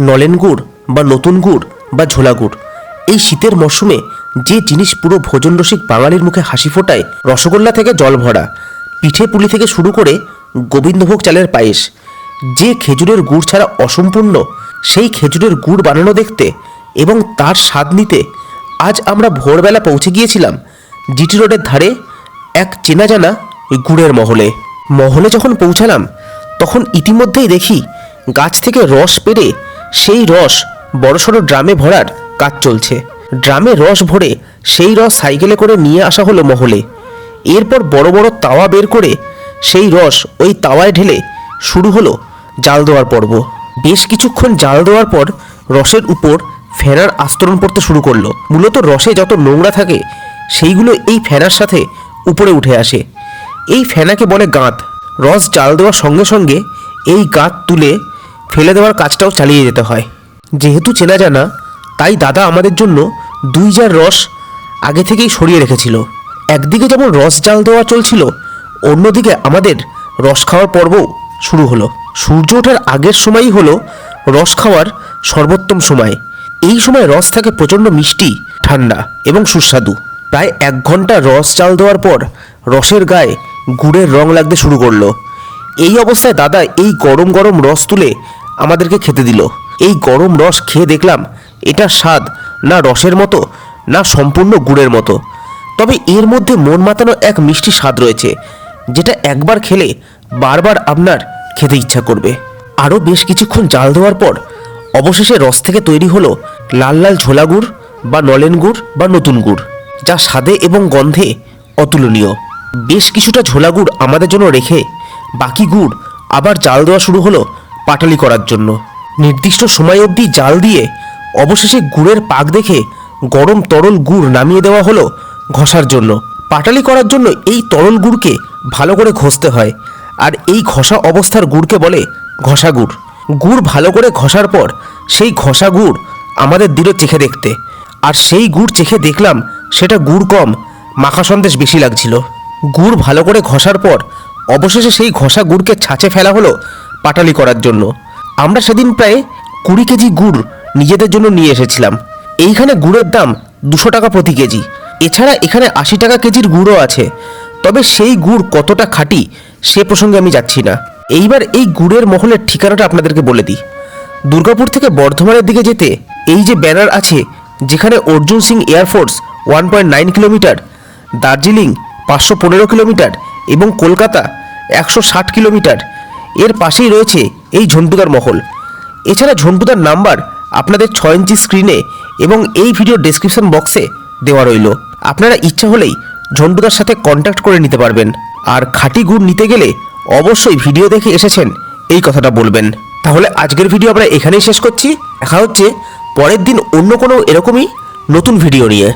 নলেন গুড় বা নতুন গুড় বা ঝোলা গুড়। এই শীতের মরশুমে যে জিনিস পুরো ভোজন রসিক বাঙালির মুখে হাসি ফোটায়, রসগোল্লা থেকে জল ভরা। পিঠে পুলি থেকে শুরু করে গোবিন্দভোগ চালের পায়েস। যে খেজুরের গুড় ছাড়া অসম্পূর্ণ, সেই খেজুরের গুড় বানানো দেখতে এবং তার স্বাদ নিতে আজ আমরা ভোরবেলা পৌঁছে গিয়েছিলাম জিটি রোডের ধারে এক চেনা জানা গুড়ের মহলে। মহলে যখন পৌঁছালাম, তখন ইতিমধ্যেই দেখি গাছ থেকে রস পেরে সেই রস বড়সড় ড্রামে ভরার কাজ চলছে। ড্রামে রস ভরে সেই রস সাইকেলে করে নিয়ে আসা হলো মহলে। এরপর বড় বড় তাওয়া বের করে সেই রস ওই তাওয়ায় ঢেলে শুরু হলো জাল দেওয়ার পর্ব। বেশ কিছুক্ষণ জাল দেওয়ার পর রসের উপর ফেনার আস্তরণ পড়তে শুরু করল। মূলত রসে যত নোংরা থাকে, সেইগুলো এই ফেনার সাথে উপরে উঠে আসে। এই ফেনাকে বলে গাঁত। রস জাল দেওয়ার সঙ্গে সঙ্গে এই গাঁত তুলে ফেলে দেওয়ার কাজটাও চালিয়ে যেতে হয়। যেহেতু চেনা জানা, তাই দাদা আমাদের জন্য দুই জার রস আগে থেকেই সরিয়ে রেখেছিল। একদিকে যেমন রস জাল দেওয়া চলছিল, অন্যদিকে আমাদের রস খাওয়ার পর্বও শুরু হলো। সূর্য ওঠার আগের সময়ই হলো রস খাওয়ার সর্বোত্তম সময়। এই সময় রস থাকে প্রচণ্ড মিষ্টি, ঠান্ডা এবং সুস্বাদু। প্রায় এক ঘণ্টা রস চাল দেওয়ার পর রসের গায়ে গুড়ের রং লাগতে শুরু করল। এই অবস্থায় দাদা এই গরম গরম রস তুলে আমাদেরকে খেতে দিল। এই গরম রস খেয়ে দেখলাম এটা স্বাদ না রসের মতো, না সম্পূর্ণ গুড়ের মতো। তবে এর মধ্যে মন মাতানো এক মিষ্টি স্বাদ রয়েছে, যেটা একবার খেলে বারবার আপনার খেতে ইচ্ছা করবে। আরও বেশ কিছুক্ষণ জাল দেওয়ার পর অবশেষে রস থেকে তৈরি হলো লাল লাল ঝোলা গুড় বা নলেন গুড় বা নতুন গুড়, যা স্বাদে এবং গন্ধে অতুলনীয়। বেশ কিছুটা ঝোলা গুড় আমাদের জন্য রেখে বাকি গুড় আবার জাল দেওয়া শুরু হলো পাটালি করার জন্য। নির্দিষ্ট সময় অবধি জাল দিয়ে অবশেষে গুড়ের পাক দেখে গরম তরল গুড় নামিয়ে দেওয়া হলো ঘষার জন্য। পাটালি করার জন্য এই তরল গুড়কে ভালো করে ঘষতে হয়। আর এই ঘষা অবস্থার গুড়কে বলে ঘষা গুড়। গুড় ভালো করে ঘষার পর সেই ঘষা গুড় আমাদের দিল চেখে দেখতে। আর সেই গুড় চেখে দেখলাম সেটা গুড় কম, মাখা সন্দেশ বেশি লাগছিল। গুড় ভালো করে ঘষার পর অবশেষে সেই ঘষা গুড়কে ছাঁচে ফেলা হলো পাটালি করার জন্য। আমরা সেদিন প্রায় কুড়ি কেজি গুড় নিজেদের জন্য নিয়ে এসেছিলাম। এইখানে গুড়ের দাম দুশো টাকা প্রতি কেজি। এছাড়া এখানে আশি টাকা কেজির গুড়ও আছে। তবে সেই গুড় কতটা খাঁটি সে প্রসঙ্গে আমি যাচ্ছি না। এইবার এই গুড়ের মহলের ঠিকানাটা আপনাদেরকে বলে দিই। দুর্গাপুর থেকে বর্ধমানের দিকে যেতে এই যে ব্যানার আছে, যেখানে Arjun Singh air force one point nine kilometre, Darjeeling পাঁচশো পনেরো কিলোমিটার এবং কলকাতা একশো ষাট কিলোমিটার এর পাশেই রয়েছে এই ঝন্টুদার মহল। এছাড়া ঝন্টুদার নাম্বার আপনাদের ছয় ইঞ্চি স্ক্রিনে এবং এই ভিডিও ডেসক্রিপশন বক্সে দেওয়া রইল। আপনারা ইচ্ছা হলেই ঝন্টুদার সাথে কন্ট্যাক্ট করে নিতে পারবেন। আর খাঁটি গুড় নিতে গেলে অবশ্যই ভিডিও দেখে এসেছেন, এই কথাটা বলবেন। তাহলে আজকের ভিডিও আমরা এখানেই শেষ করছি। দেখা হচ্ছে পরের দিন অন্য কোনো এরকমই নতুন ভিডিও নিয়ে।